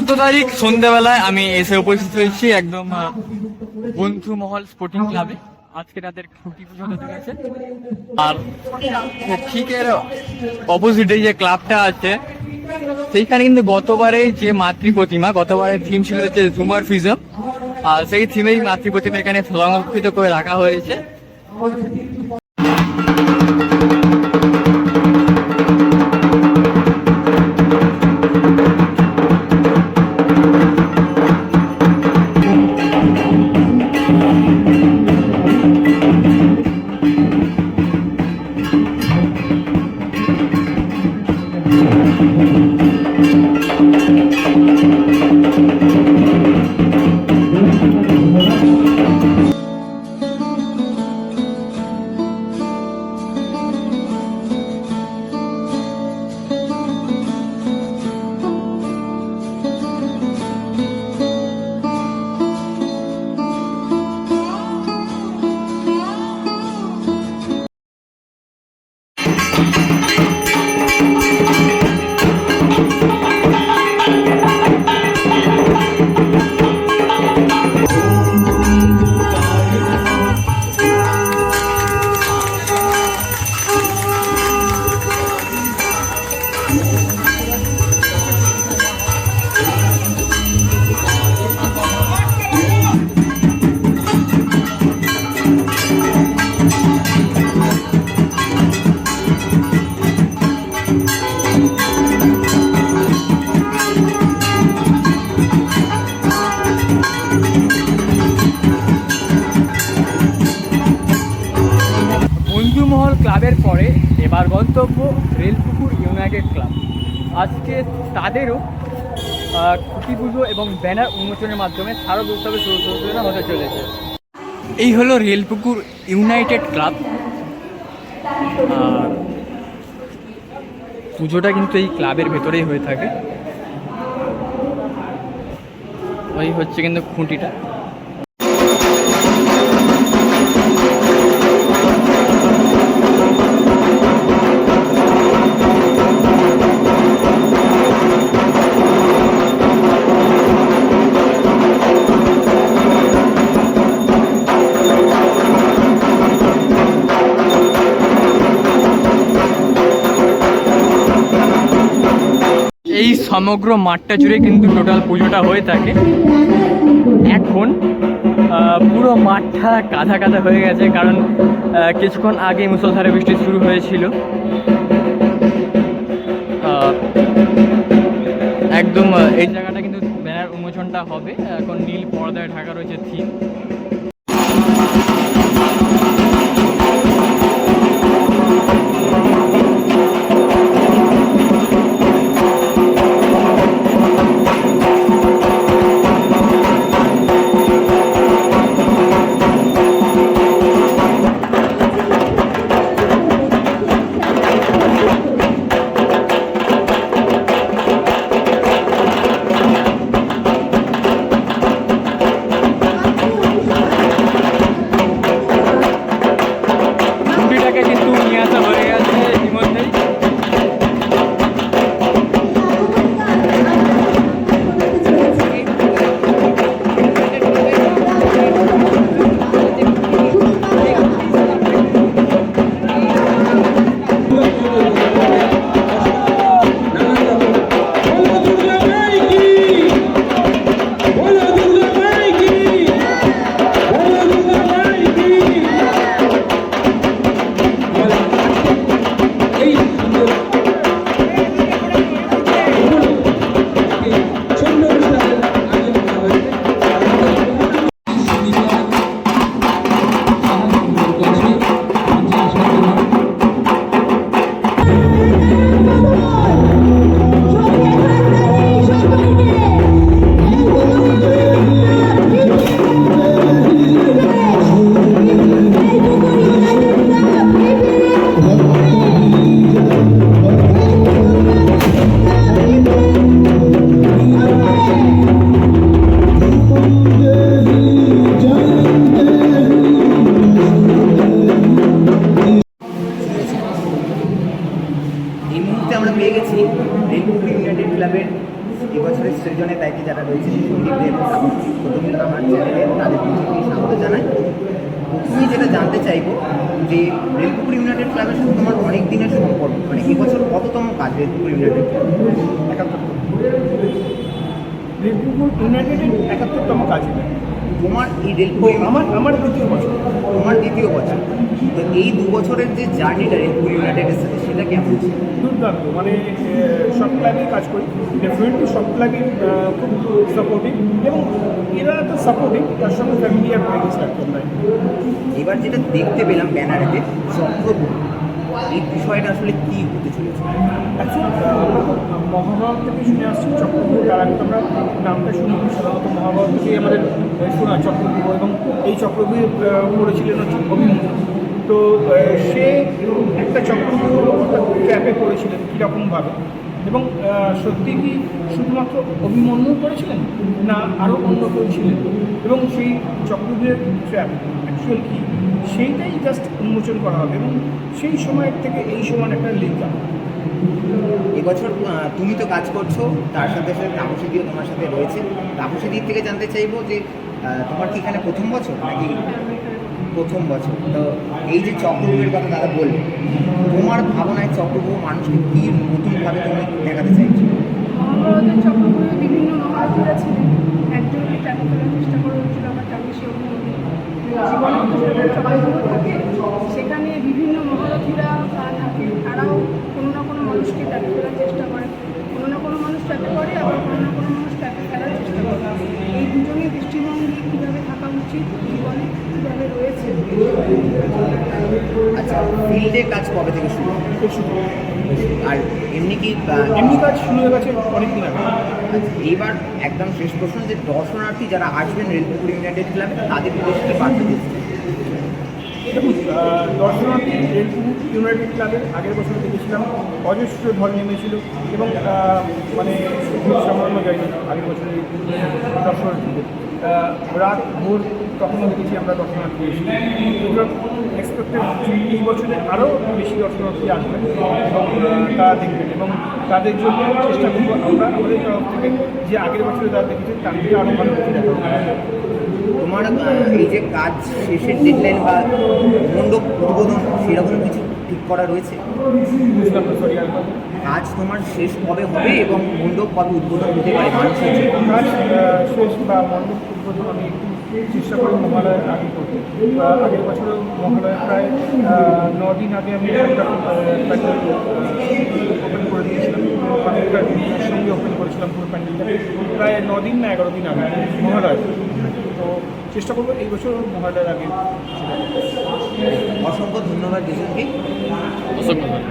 চোদ্দ তারিখ সন্ধ্যাবেলায় আমি এসে উপস্থিত হয়েছি একদম বন্ধু মহল স্পোর্টিং ক্লাবে আজকে তাদের খুঁটি পুজো হতে চলেছে আর ঠিক এর অপোজিটে যে ক্লাবটা আছে, সেইখানে কিন্তু গতবারে যে মাতৃ প্রতিমা গতবারে থিম ছিল হচ্ছে জুমার ফিজম আর সেই থিমেই মাতৃ প্রতিমা এখানে সংরক্ষিত করে রাখা হয়েছে। এবার গন্তব্য রেলপুকুর ইউনাইটেড ক্লাব। আজকে তাদেরও খুঁটি পুজো এবং ব্যানার উন্মোচনের মাধ্যমে শারদ উৎসবের শুরু সূচনা হতে চলেছে। এই হলো রেলপুকুর ইউনাইটেড ক্লাব। আর পুজোটা কিন্তু এই ক্লাবের ভেতরেই হয়ে থাকে। ওই হচ্ছে কিন্তু খুঁটিটা। সমগ্র মাঠটা জুড়ে কিন্তু টোটাল পুজোটা হয়ে থাকে। এখন পুরো মাঠটা কাদা কাদা হয়ে গেছে কারণ কিছুক্ষণ আগে মুসলধারে বৃষ্টি শুরু হয়েছিল। একদম এই জায়গাটা কিন্তু ব্যানার উন্মোচনটা হবে। এখন নীল পর্দায় ঢাকা রয়েছে থিম। আমরা পেয়ে গেছি রেলপুকুর ইউনাইটেড ক্লাবের এবছরের সৃজনের দায়িত্বে যারা রয়েছে প্রথমে আমার চ্যানেলে তাদের স্বাগত জানাই। প্রথমেই যেটা জানতে চাইব যে রেলপুকুর ইউনাইটেড ক্লাবের সাথে তোমার অনেক দিনের সম্পর্ক। মানে এবছর কততম কাজ রেলপুকুর ইউনাইটেড ক্লাব? একাত্তর রেডপুকুর ইউনাইটেডের একাত্তরতম কাজ তোমার এই রেলপুকুর আমার আমার দ্বিতীয় বছর। তোমার দ্বিতীয় বছর। তো এই দু বছরের যে জার্নিটা রেলপুকুর ইউনাইটেডের সাথে সেটা কেমন ছিল? দুর্দান্ত। মানে সব ক্লাবেই কাজ করি। ডেফিনেটলি সব ক্লাবই খুব সাপোর্টিভ এবং এরা তো সাপোর্টিভ তার সঙ্গে হয়ে গেছে এক কথায় এবার যেটা দেখতে পেলাম ব্যানারেতে চক্রবর্তী এই বিষয়টা আসলে কি হতে চলেছে? মহাভারত থেকে শুনে আসছি চক্রব্যূহ তার আগে আমরা নামটা শুনি সাধারণত মহাভারত থেকেই আমাদের শোনা চক্রব্যূহ এবং এই চক্রব্যূহ করেছিলেন হচ্ছে অভিমন্যু। তো সে একটা চক্রব্যূহ অর্থাৎ ক্যাপে করেছিলেন কীরকমভাবে? এবং সত্যি কি শুধুমাত্র অভিমন্যু করেছিলেন না আরও অন্য কেউ ছিলেন? এবং সেই চক্রব্যূহের ট্র্যাপ অ্যাকচুয়াল কি? সেইটাই জাস্ট উন্মোচন করা হবে। এবং সেই সময়ের থেকে এই সময় একটা লিঙ্ক এবছর তুমি তো কাজ করছ, তার সাথে সাথে তাপসী দিও তোমার সাথে রয়েছে। তাপসী দিক থেকে জানতে চাইব যে তোমার কি এখানে প্রথম বছর নাকি প্রথম বছর। তো এই যে চক্রবুহের কথা দাদা বললে, তোমার ভাবনায় চক্রবুহ মানুষকে কি নতুনভাবে তুমি দেখাতে চাইছো? চক্রবর্তী বিভিন্ন মহারাজরা ছিলেন। একজনকে চাকরি করার চেষ্টা করা হচ্ছিল আমার চাকরি সে থাকে, সেখানে বিভিন্ন মহারথীরা থাকে, তারাও কোনো না কোনো মানুষকে চাকরি করার চেষ্টা করে। কোনো না কোনো মানুষ চাকরি করে, আবার কোনো না কোনো মানুষ চাকরি ফেলার চেষ্টা করে। এই দুজনের দৃষ্টিভঙ্গি কীভাবে থাকা উচিত, জীবনে কীভাবে রয়েছে আচ্ছা ফিল্ডে কাজ কবে থেকে শুরু আর এমনি কি এমনি কাজ শুরু হয়ে গেছে অনেকদিন আগে। আচ্ছা, এইবার একদম শেষ প্রশ্ন যে দর্শনার্থী যারা আসবেন রেলপুকুর ইউনাইটেড ক্লাবে তাদের উদ্দেশ্যে কি বার্তা দিচ্ছে দেখুন দর্শনার্থী রেলপুর ইউনাইটেড ক্লাবের আগের বছর দেখেছিলাম অজস্র ঢল নেমেছিল এবং মানে সামলানো যায়নি আগের বছর দর্শনার্থীদের রাত ভোর তখনও দেখেছি আমরা দর্শনার্থী এসেছি এক্সপেক্টেড এই বছরে আরও বেশি দর্শনার্থী আসবে এবং তারা দেখবেন এবং তাদের জন্য চেষ্টা করব আমরা আমাদের তরফ থেকে যে আগের বছরে তারা দেখেছেন তার থেকে আরও ভালো কিছু দেখাবো তোমার এই যে কাজ শেষের ডেডলাইন বা মণ্ডপ উদ্বোধন সেরকম কিছু ঠিক করা রয়েছে? কাজ তোমার শেষ কবে হবে এবং মণ্ডপ কবে উদ্বোধন হতে পারে? মানুষের? কাজ শেষ বা মণ্ডপ উদ্বোধন আমি চেষ্টা করি মহালয়ের আগে করতে। আগের বছর মহালয়ের প্রায় ন দিন আগে আমি প্যান্ডেল ওপেন করে দিয়েছিলাম। প্যান্ডেলটার সঙ্গে ওপেন করেছিলাম পুরো প্যান্ডেলটা। প্রায় ন দিন না এগারো দিন আগে মহালয় তো চেষ্টা করব এই বছর মহালয়ের আগে অসংখ্য ধন্যবাদ অসংখ্য ধন্যবাদ।